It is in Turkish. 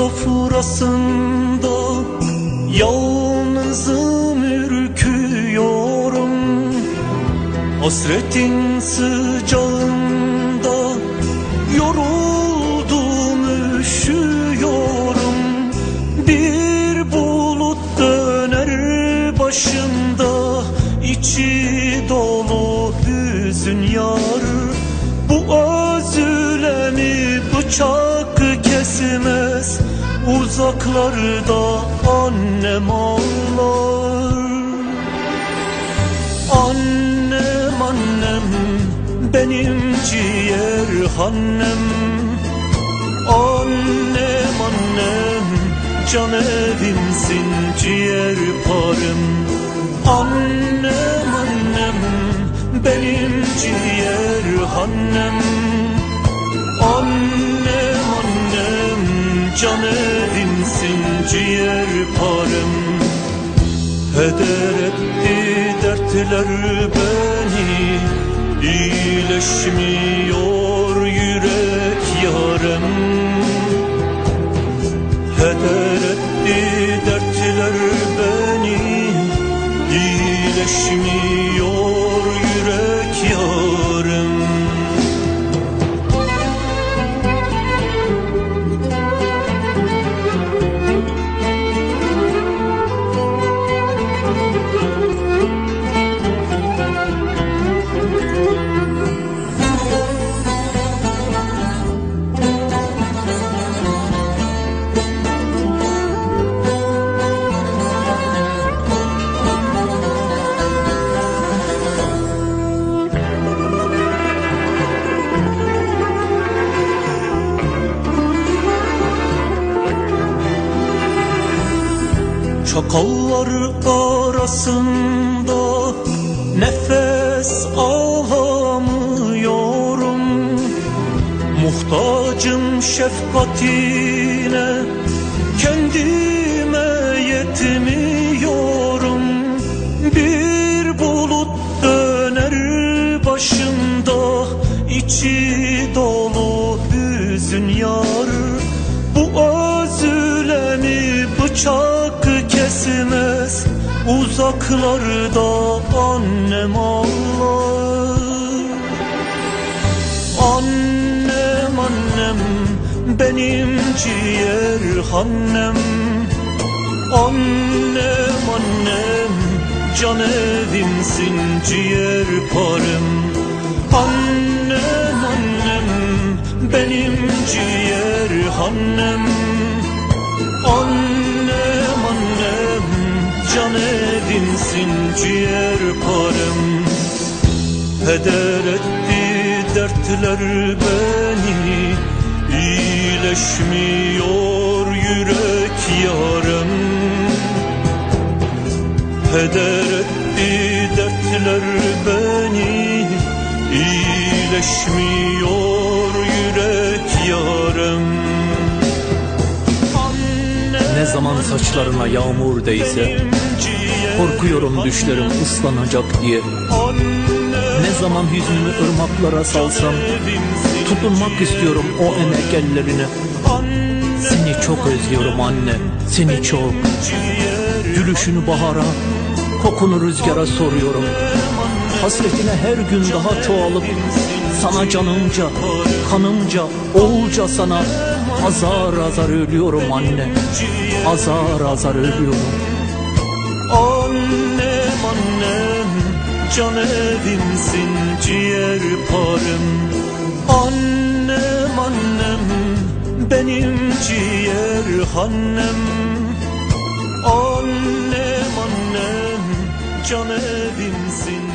sofrasında Yalnızım ürküyorum. Hasretin sıcağında Yoruldum üşüyorum. Bir bulut döner başında içi dolu hüzün yar Bu özlemi bıçak kesmez Uzaklarda annem ağlar. Annem annem benim ciğer hannem. Annem annem can evimsin ciğer parım. Annem annem benim ciğer hannem can evimsin ciğer parım. Heder etti dertler beni İyileşmiyor yürek yarem Heder etti dertler beni İyileşmiyor Çakallar arasında nefes alamıyorum. Muhtacım şefkatine kendime yetmiyorum. Bir bulut döner başımda içi dolu hüzün yar. Bu özlemi bıçak Uzaklarda annem ağlar. Annem annem benim ciğer hannem. Annem annem can evimsin ciğer parım. Annem annem benim ciğer hannem. Annem annem can evimsin ciğer parım. Heder etti dertler beni. İyileşmiyor yürek yarem Heder etti dertler beni. İyileşmiyor yürek yarem Ne zaman saçlarına yağmur değse Korkuyorum düşlerim ıslanacak diye. Ne zaman hüznümü ırmaklara salsam Tutunmak istiyorum o emek ellerine. Seni çok özlüyorum anne Seni çok. Gülüşünü bahara Kokunu rüzgara soruyorum. Hasretine her gün daha çoğalıp Sana canımca, kanımca, oğulca sana Azar azar ölüyorum anne. Azar azar ölüyorum Annem annem can evimsin ciğer parım. Annem annem benim ciğer hannem. Annem annem can evimsin